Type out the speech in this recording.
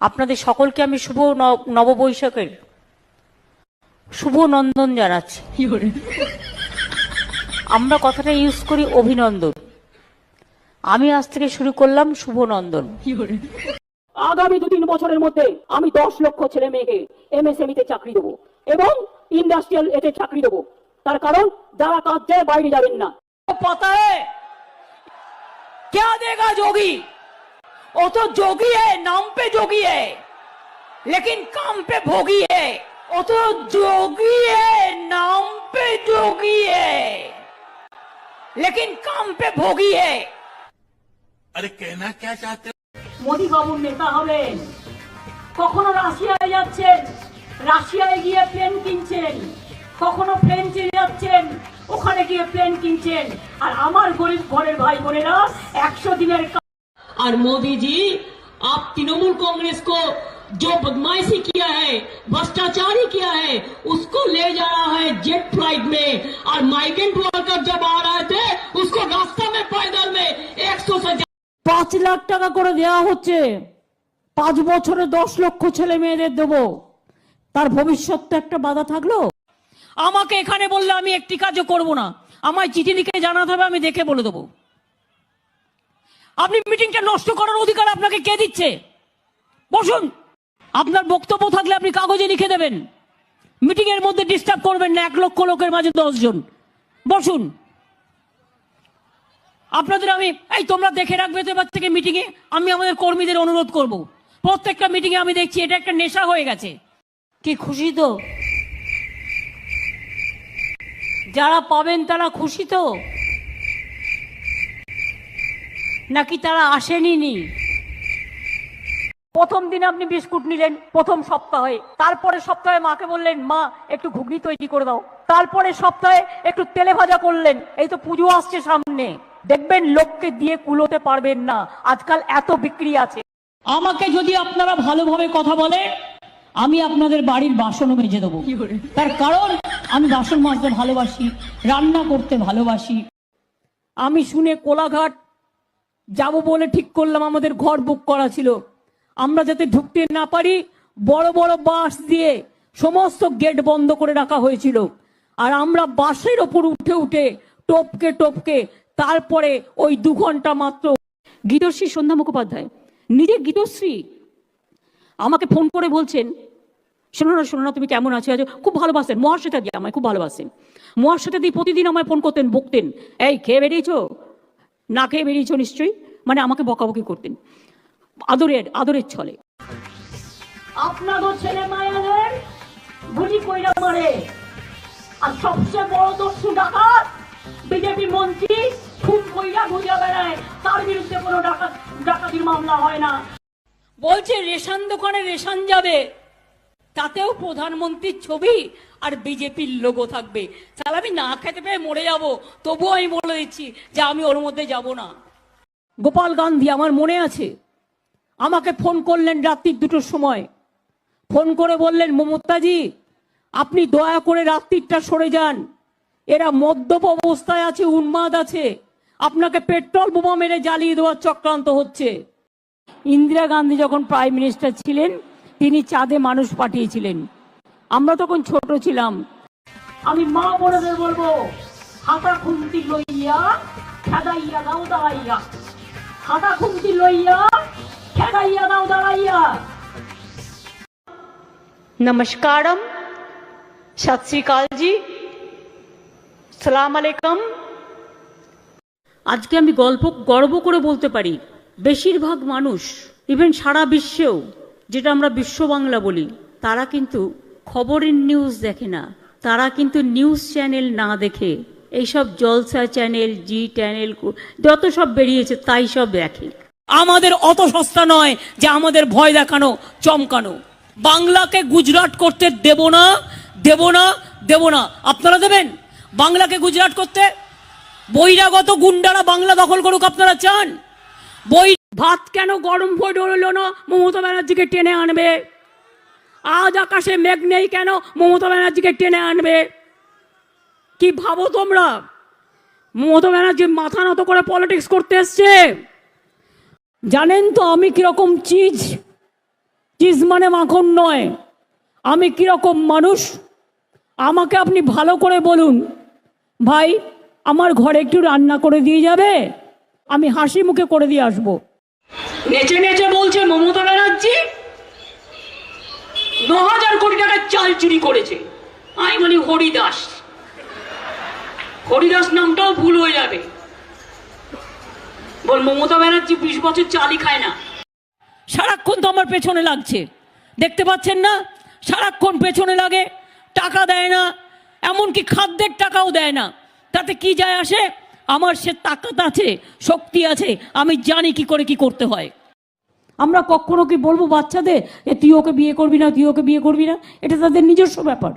আপনাদের সকলকে আমি শুভ ন- নববৈশাখের শুভ নন্দন জানাচ্ছি আমরা কথাটা ইউজ করি অভিনন্দন আমি আজ থেকে শুরু করলাম শুভ নন্দন আগামী দু তিন বছরের মধ্যে আমি দশ লক্ষ ছেলে মেয়েকে এমএসএমই তে চাকরি দেবো এবং ইন্ডাস্ট্রিয়াল এতে চাকরি দেবো তার কারণ যারা কাজ যায় বাইরে যাবেন না पता है क्या देगा जोगी वो तो जोगी है नाम पे जोगी है लेकिन काम पे भोगी है वो तो जोगी है नाम पे जोगी है लेकिन काम पे भोगी है अरे कहना क्या चाहते हो মোদী বাবুর নেতা হবেন কখনো রাশিয়ায় যাচ্ছেন রাশিয়ায় গিয়ে প্লেন কিনছেন কখনো ফ্রেঞ্চে যাচ্ছেন ওখানে গিয়ে প্লেন কিনছেন আর আমার গরিব ঘরের ভাই বোনেরা একশো দিনের কা- और मोदी जी आप तृणमूल कांग्रेस को जो बदमाशी किया है भ्रष्टाचारी किया है उसको ले जा रहा है जेट फ्लाइट में और माइग्रेंट वर्कर जब आ रहे थे उसको रास्ता में पैदल में 100 से পাঁচ লাখ টাকা করে দেওয়া হচ্ছে পাঁচ বছরে দশ লক্ষ ছেলে মেয়েদের দেবো তার ভবিষ্যৎ তো একটা বাধা থাকলো আমাকে এখানে বললে আমি একটি কাজও করব না আমায় চিঠি লিখে জানাতে হবে আমি দেখে বলে দেবো আপনি মিটিংটা নষ্ট করার অধিকার আপনাকে কে দিচ্ছে? বসুন। আপনার বক্তব্য থাকলে আপনি কাগজে লিখে দেবেন। মিটিং এর মধ্যে ডিস্টার্ব করবেন না, এক লক্ষ লোকের মাঝে দশজন বসুন। আপনাদের আমি, এই তোমরা দেখে রাখবে তো এবার থেকে মিটিংয়ে, আমি আমাদের কর্মীদের অনুরোধ করব। প্রত্যেকটা মিটিংয়ে আমি দেখছি, এটা একটা নেশা হয়ে গেছে। কি খুশি তো? যারা পাবেন তারা খুশি তো? নাকি তারা আসেনি নি? প্রথম দিন আপনি বিস্কুট নিলেন প্রথম সপ্তাহে। তারপরে সপ্তাহে মাকে বললেন মা একটু ঘুগনি তৈরি করে দাও। তারপরে সপ্তাহে একটু তেলে ভাজা করলেন। এই তো পুজো আসছে সামনে। দেখবেন লোককে দিয়ে কুলোতে পারবেন না। আজকাল এত বিক্রি আছে। আমাকে যদি আপনারা ভালোভাবে কথা বলে আমি আপনাদের বাড়ির বাসনও মেজে দেবো। তার কারণ আমি বাসন মাজতে ভালোবাসি রান্না করতে ভালোবাসি। আমি শুনে কোলাঘাট যাব বলে ঠিক করলাম, আমাদের ঘর বুক করা ছিল। আমরা যাতে ঢুকতে না পারি, বড় বড় বাস দিয়ে সমস্ত গেট বন্ধ করে রাখা হয়েছিল। আর আমরা বাসের ওপর উঠে উঠে টপকে টপকে তারপরে ওই দু ঘণ্টা মাত্র গীতশ্রী সন্ধ্যা মুখোপাধ্যায়, নিজে গীতশ্রী আমাকে ফোন করে বলছেন, শোনো না শোনো না, তুমি কেমন আছো? আছো খুব ভালোবাসেন, মহাশ্বেতা দিয়ে আমায় খুব ভালোবাসেন। মহাশ্বেতা দিয়ে প্রতিদিন আমায় ফোন করতেন, বকতেন, এই, খেয়ে বেরিয়েছো? না খেয়ে বেরিয়েছো নিশ্চয়ই? মানে আমাকে বকাবকি করতেন। আদরের আদরের ছলে। আপনাদের ছেলে মায়েদের গুলি কইরা মারে। আর সবচেয়ে বড় দস্যু ডাকাত বিজেপি মন্ত্রী খুন কইরা ঘুরিয়া বেড়ায়। তার বিরুদ্ধে কোনো ডাকাত, ডাকাতির মামলা হয় না। বলছে, রেশন দোকানে রেশন যাবে। তাতেও প্রধানমন্ত্রীর ছবি আর বিজেপির লোগো থাকবে। তাহলে আমি না খেতে পেয়ে মরে যাব, তবুও আমি বলে দিচ্ছি যে আমি ওর মধ্যে যাব না। গোপাল গান্ধী, আমার মনে আছে? আমাকে ফোন করলেন রাত্রির দুটোর সময়। ফোন করে বললেন, মমতাজি, আপনি দয়া করে রাত্রিরটা সরে যান। এরা মদ্যপ অবস্থায় আছে, উন্মাদ আছে। আপনাকে পেট্রোল বোমা মেরে জ্বালিয়ে দেওয়ার চক্রান্ত হচ্ছে। ইন্দিরা গান্ধী যখন প্রাইম মিনিস্টার ছিলেন তিনি চাঁদে মানুষ পাঠিয়েছিলেন। আমরা তখন ছোট ছিলাম। আমি মা বোনদের বলব হাতা খুন্তি লইয়া খেদাইয়া দাও দাঁড়াইয়া। হাতা খুন্তি লইয়া খেদাইয়া দাও দাঁড়াইয়া। নমস্কারম। সত শ্রীকাল জি। সালাম আলাইকুম। আজকে আমি গল্প গর্ব করে বলতে পারি বেশিরভাগ মানুষ ইভেন সারা বিশ্বেও যেটা আমরা বিশ্ব বাংলা বলি, তারা কিন্তু খবরের নিউজ দেখে না। তারা কিন্তু নিউজ চ্যানেল না দেখে, এইসব জলসা চ্যানেল জি চ্যানেল যত সব বেরিয়েছে, তাই সব দেখে। আমাদের অত সস্তা নয় যে আমাদের ভয় দেখানো, চমকানো। বাংলাকে গুজরাট করতে দেব না দেব না দেব না। আপনারা দেবেন? বাংলাকে গুজরাট করতে? বহিরাগত গুন্ডারা বাংলা দখল করুক আপনারা চান? বই ভাত কেন গরম হয়ে হলো না? মমতা ব্যানার্জিকে টেনে আনবে। আজ আকাশে মেঘ নেই কেন? মমতা ব্যানার্জিকে টেনে আনবে। কি ভাবো তোমরা? মমতা ব্যানার্জি মাথা নত করে পলিটিক্স করতে এসছে। জানেন তো আমি কীরকম চিজ? চিজ মানে মাখন নয়। আমি কীরকম মানুষ? আমাকে আপনি ভালো করে বলুন। ভাই, আমার ঘরে একটু রান্না করে দিয়ে যাবে? আমি হাসি মুখে করে দিয়ে আসব। নেচে নেচে বলছে মমতা ব্যানার্জি, ন হাজার কোটি টাকার চাল চুরি করেছে। আমি বলি, হরিদাস। হরিদাস নামটাও ভুল হয়ে যাবে। বল, মমতা ব্যানার্জি বিশ বছর চালই খায় না। সারাক্ষণ তো আমার পেছনে লাগছে। দেখতে পাচ্ছেন না? সারাক্ষণ পেছনে লাগে। টাকা দেয় না। এমনকি খাদ্যের টাকাও দেয় না। তাতে কি যায় আসে? আমার সে তাকাত আছে, শক্তি আছে। আমি জানি কি করে কি করতে হয়। আমরা কখনো কি বলব বাচ্চাদের তুই ওকে বিয়ে করবি না, তুই ওকে বিয়ে করবি না? এটা তাদের নিজস্ব ব্যাপার।